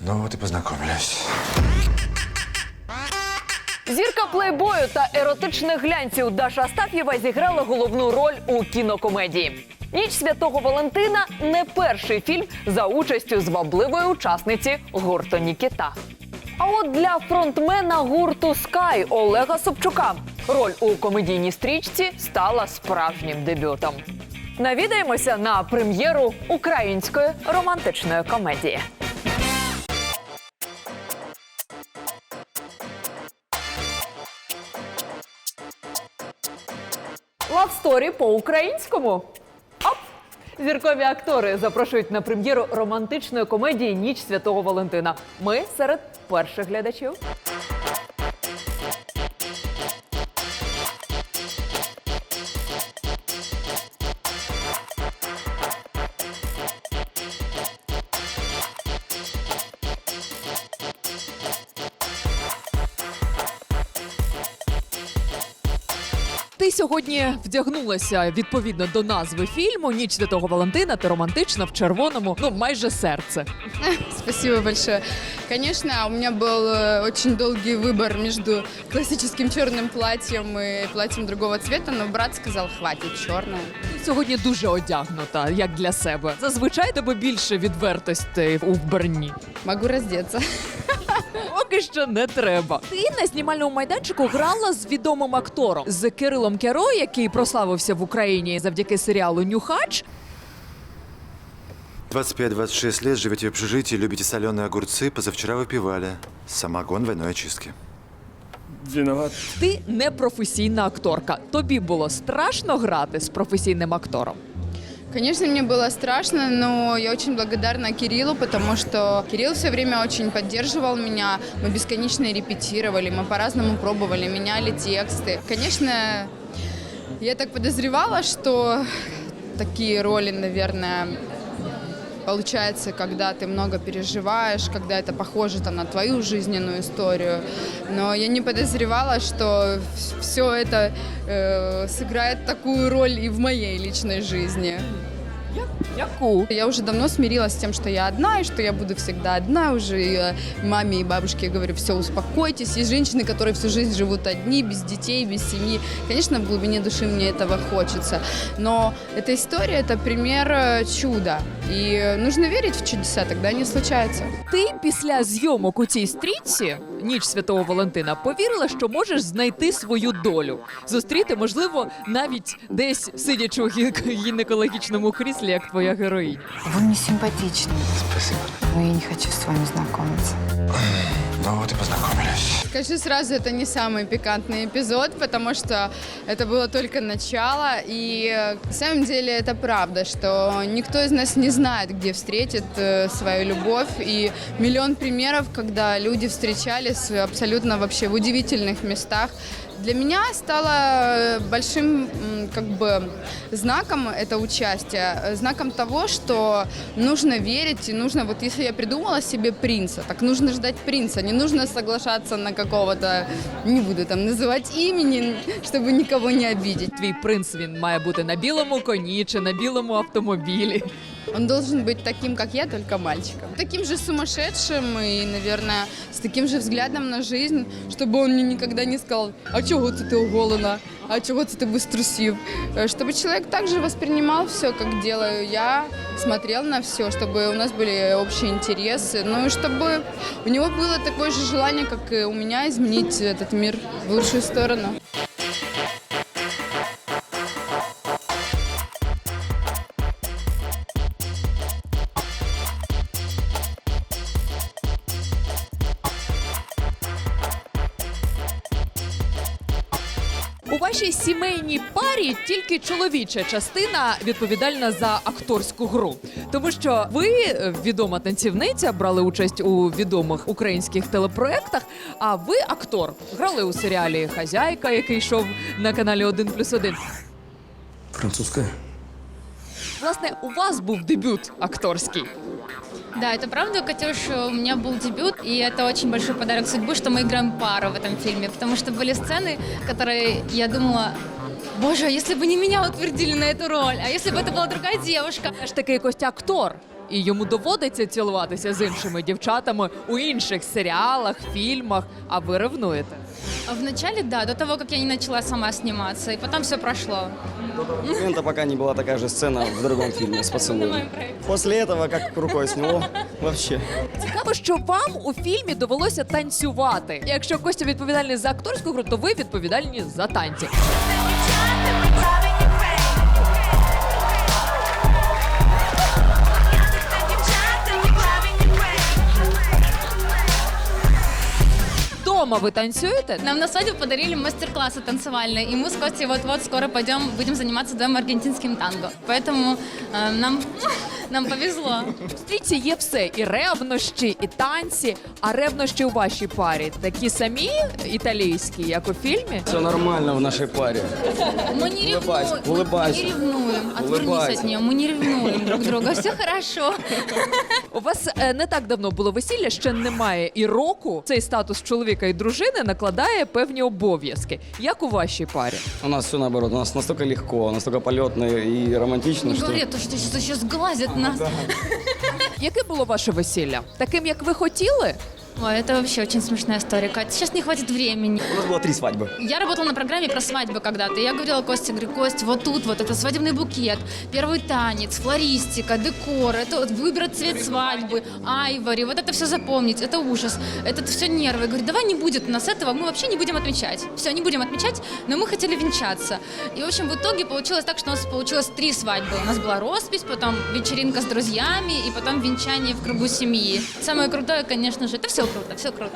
Ну вот и познакомились. Зірка плейбою та еротичних глянців Даша Астаф'єва зіграла головну роль у кінокомедії. Ніч святого Валентина не перший фільм за участю звабливої учасниці гурту Нікіта. А от для фронтмена гурту Скай Олега Собчука роль у комедійній стрічці стала справжнім дебютом. Навідаємося на прем'єру української романтичної комедії. Лавсторі по-українському. Оп! Зіркові актори запрошують на прем'єру романтичної комедії Ніч Святого Валентина. Ми серед перших глядачів. Ти сьогодні вдягнулася відповідно до назви фільму Ніч Святого Валентина. Ти романтична в червоному, ну майже серце. Спасибо большое. Конечно, у меня был э, очень долгий выбор между классическим черным платьем и платьем другого цвета, но брат сказал, хватит черное. Ти сьогодні дуже одягнута, як для себе. Зазвичай тебе більше відвертостей у вбранні. Могу раздеться. Поки що не треба. Ти на знімальному майданчику грала з відомим актором з Кирилом Кяро, який прославився в Україні завдяки серіалу Нюхач. 25-26 лет, живете в общежитии, любите соленые огурцы, позавчера выпивали. Самогон двойной очистки. Виноват. Ти не професійна акторка. Тобі було страшно грати з професійним актором. Конечно, мне было страшно, но я очень благодарна Кириллу, потому что Кирилл все время очень поддерживал меня. Мы бесконечно репетировали, мы по-разному пробовали, меняли тексты. Конечно, я так подозревала, что такие роли, наверное, получается, когда ты много переживаешь, когда это похоже там, на твою жизненную историю. Но я не подозревала, что все это э, сыграет такую роль и в моей личной жизни. Яку? Я уже давно смирилась с тем, что я одна, и что я буду всегда одна. Уже и, э, маме и бабушке я говорю, все, успокойтесь. Есть женщины, которые всю жизнь живут одни, без детей, без семьи. Конечно, в глубине души мне этого хочется. Но эта история – это пример э, чуда. И э, нужно верить в чудеса, тогда они случаются. Ти після зйомок у цій стрічці ніч святого Валентина повірила, що можеш знайти свою долю, зустріти, можливо, навіть десь сидячи у гі- гінекологічному кріслі, як твоя героїня. Вы мне симпатичны, Спасибо. но я не хочу с вами знакомиться. Ну вот и познакомились. Скажу сразу, это не самый пикантный эпизод, потому что это было только начало. И э, на самом деле это правда, что никто из нас не знает, где встретит э, свою любовь. И миллион примеров, когда люди встречались абсолютно вообще в удивительных местах. Для меня стало э, большим как бы знаком это участие, э, знаком того, что нужно верить и нужно, вот если я придумала себе принца, так нужно ждать принца, не нужно соглашаться на какого-то, не буду там называть имени, чтобы никого не обидеть. Твій принц він має бути на білому коні чи на білому автомобілі. Он должен быть таким, как я, только мальчиком. Таким же сумасшедшим и, наверное, с таким же взглядом на жизнь, чтобы он мне никогда не сказал, а чего ты, ты оголена, а чего ты, ты быструсив. Э, Чтобы человек также воспринимал все, как делаю я, смотрел на все, чтобы у нас были общие интересы, ну и чтобы у него было такое же желание, как и у меня, изменить этот мир в лучшую сторону. У вашій сімейній парі тільки чоловіча частина відповідальна за акторську гру, тому що ви е, відома танцівниця, брали участь у відомих українських телепроектах. А ви актор грали у серіалі Хазяйка, який йшов на каналі 1+,1. Французская? Власне, у вас був дебют акторський. Да, это правда, Катюш, у меня был дебют, и это очень большой подарок судьбы, что мы играем пару в этом фильме, потому что были сцены, которые я думала, боже, а если бы не меня утвердили на эту роль, а если бы это была другая девушка. Все ж таки якось актор. і йому доводиться цілуватися з іншими дівчатами у інших серіалах, фільмах. А ви ревнуєте? А Вначале, да, до того, как я не начала сама сниматься, и потом все прошло. момента, пока не была такая же сцена в другом фильме с поцелуем. После этого, как рукой сняло, вообще. Цікаво, що вам у фільмі довелося танцювати. Якщо Костя відповідальний за акторську гру, то ви відповідальні за танці. Дома ви танцюєте? Нам на свадьбу подарили мастер-классы танцевальные, и мы с Костей вот-вот скоро пойдем, будем заниматься вдвоем аргентинским танго. Поэтому э, нам, нам повезло. В стрічці є все: і ревнощі, і танці. А ревнощі у вашій парі такі самі італійські, як у фільмі. Все нормально в нашей паре. Мы не Улыбайся, ревнуем. Мы улыбайся. не ревнуем. Отвернись Улыбайся. от нее. Мы не ревнуем друг друга. Все хорошо. У вас е, не так давно було весілля, ще немає і року. Цей статус чоловіка і дружини накладає певні обов'язки. Як у вашій парі? У нас все наоборот. У нас настолько легко, настільки польотно і романтично, Не говори, то що сейчас, сейчас нас. Яке було ваше весілля? Таким, як ви хотіли? Ой, это вообще очень смешная история, Катя. Сейчас не хватит времени. У нас было три свадьбы. Я работала на программе про свадьбы когда-то. Я говорила Косте, говорю, Кость, вот тут вот это свадебный букет, первый танец, флористика, декор, это вот выбрать цвет свадьбы, айвори, вот это все запомнить, это ужас, это все нервы. Я говорю, давай не будет у нас этого, мы вообще не будем отмечать. Все, не будем отмечать, но мы хотели венчаться. И, в общем, в итоге получилось так, что у нас получилось три свадьбы. У нас была роспись, потом вечеринка с друзьями и потом венчание в кругу семьи. Самое крутое, конечно же, это все круто, все круто.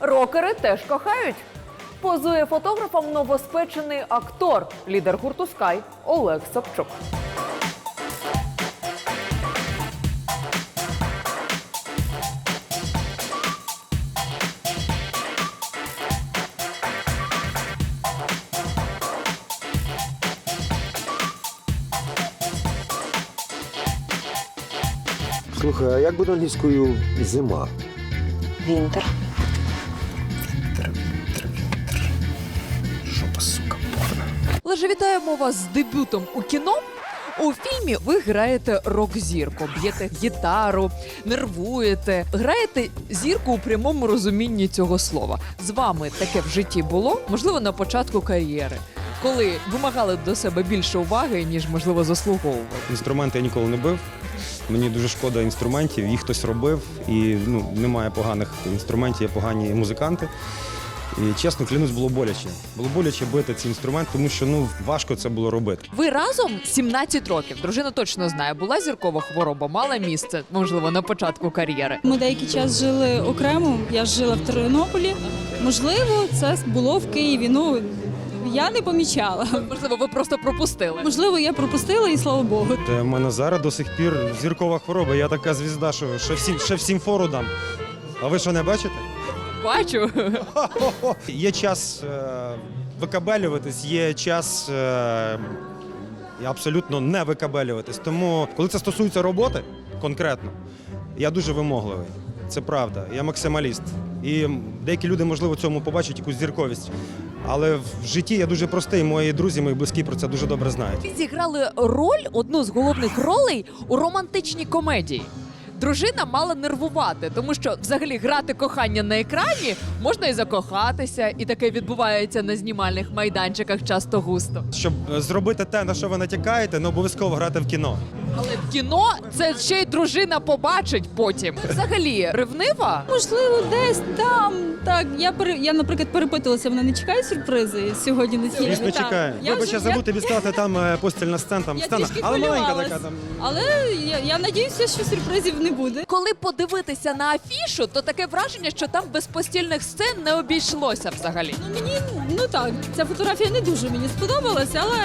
Рокери теж кохають. Позує фотографом новоспечений актор, лідер гурту Скай Олег Собчук. Слухай, а як буде англійською зима? Винтер. Жопа, сука, порно. Леже вітаємо вас з дебютом у кіно. У фільмі ви граєте рок-зірку, б'єте гітару, нервуєте, граєте зірку у прямому розумінні цього слова. З вами таке в житті було, можливо, на початку кар'єри, коли вимагали до себе більше уваги, ніж можливо заслуговували. Інструменти я ніколи не бив. Мені дуже шкода інструментів, їх хтось робив, і ну, немає поганих інструментів, є погані музиканти. І чесно, клянусь, було боляче. Було боляче бити цей інструмент, тому що ну важко це було робити. Ви разом 17 років. Дружина точно знає, була зіркова хвороба, мала місце, можливо, на початку кар'єри. Ми деякий час жили окремо. Я жила в Тернополі. Можливо, це було в Києві. Ну я не помічала. Можливо, ви просто пропустили. Можливо, я пропустила, і слава Богу. Та в мене зараз до сих пір зіркова хвороба. Я така звізда, що ще всім, ще всім фору дам. А ви що не бачите? Бачу. Є час е, викабелюватись, є час е, абсолютно не викабелюватись. Тому, коли це стосується роботи конкретно, я дуже вимогливий. Це правда. Я максималіст. І деякі люди, можливо, цьому побачать якусь зірковість. Але в житті я дуже простий. Мої друзі, мої близькі про це дуже добре знають. Ви зіграли роль, одну з головних ролей у романтичній комедії. Дружина мала нервувати, тому що взагалі грати кохання на екрані можна і закохатися, і таке відбувається на знімальних майданчиках часто густо. Щоб е, зробити те, на що ви натякаєте, не обов'язково грати в кіно. Але в кіно це ще й дружина побачить потім. Взагалі, ревнива. Можливо, десь там. Так, я пере... я, наприклад, перепитувалася, вона не чекає сюрпризи сьогодні на фільмі. Звісно, Так. чекає. Я Вибач, вже- я забув тобі сказати, там е, постільна сцена, там Я сцена, трішки але маленька хвилювалась. така там. Але я, я надіюся, що сюрпризів не буде. Коли подивитися на афішу, то таке враження, що там без постільних сцен не обійшлося взагалі. Ну мені ну так, ця фотографія не дуже мені сподобалася, але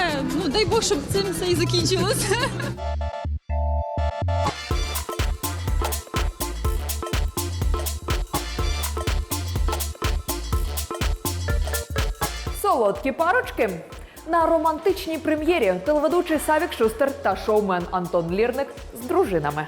ну дай Бог, щоб цим все і закінчилося. Солодкі парочки. На романтичній прем'єрі телеведучий Савік Шустер та шоумен Антон Лірник з дружинами.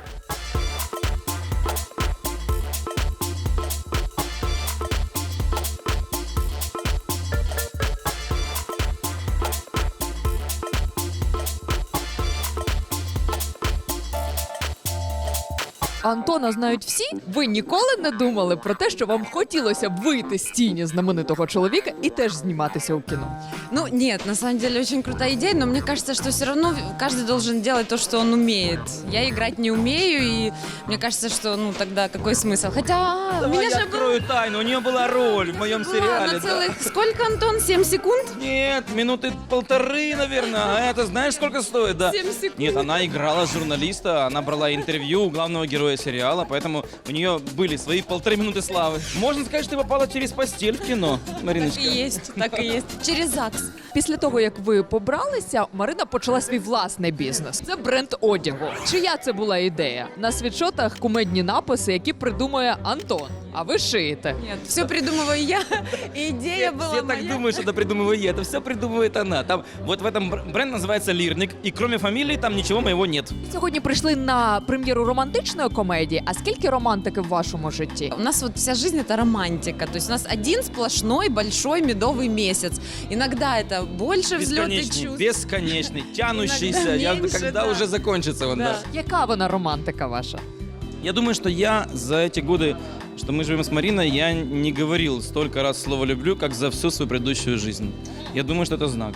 Антона знають всі. Ви ніколи не думали про те, що вам хотілося б вийти з тіні знаменитого чоловіка і теж зніматися у кіно. Ну, нет, на самом деле очень крутая идея, но мне кажется, что все равно каждый должен делать то, что он умеет. Я играть не умею, и мне кажется, что, ну, тогда какой смысл? Хотя, у меня же было, тайну, у нее была роль в моем было на целых... Сколько, Антон? 7 секунд? Нет, минуты полторы, наверное. А это знаешь, сколько стоит, да? 7 секунд. Нет, она играла журналиста, она брала интервью у главного героя сериала, поэтому у нее были свои полторы минуты славы. Можно сказать, что ты попала через постель в кино, Мариночка. Так и есть, так и есть. Через ЗАГС. Після того, як ви побралися, Марина почала свій власний бізнес. Це бренд одягу. Чия це була ідея? На світшотах кумедні написи, які придумує Антон. А ви шиєте. Нет, все придумываю я, и идея была Все моя. так думают, что это придумываю я. Это все придумывает она. Там вот в этом бр- бренд называется Лирник, и кроме фамилии там ничего моего нет. Сьогодні прийшли на прем'єру романтичної комедії. А скільки романтики в вашому житті? У нас вот вся жизнь это романтика. То есть у нас один сплошной большой медовый месяц. Иногда это больше взлеты Бесконечный, чувств. бесконечный, тянущийся. Я, меньше, когда да. уже закончится он, да. Яка вона романтика ваша? Я думаю, что я за эти годы, что мы живем с Мариной, я не говорил столько раз слово «люблю», как за всю свою предыдущую жизнь. Я думаю, что это знак.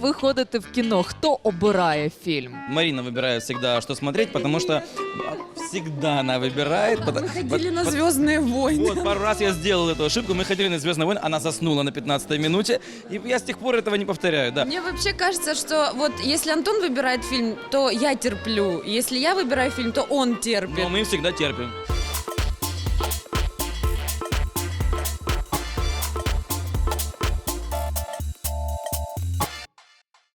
Коли ви ходите в кіно, хто обирає фільм? Марина выбирает всегда, что смотреть, потому что всегда она выбирает. пото- Мы ходили пот- на пот- Звездные войны. Вот, пару раз я сделал эту ошибку. Мы ходили на «Звездные войны», она заснула на 15 минуте. И я с тех пор этого не повторяю, да. Мне вообще кажется, что вот если Антон выбирает фильм, то я терплю. Если я выбираю фильм, то он терпит. Но мы всегда терпим.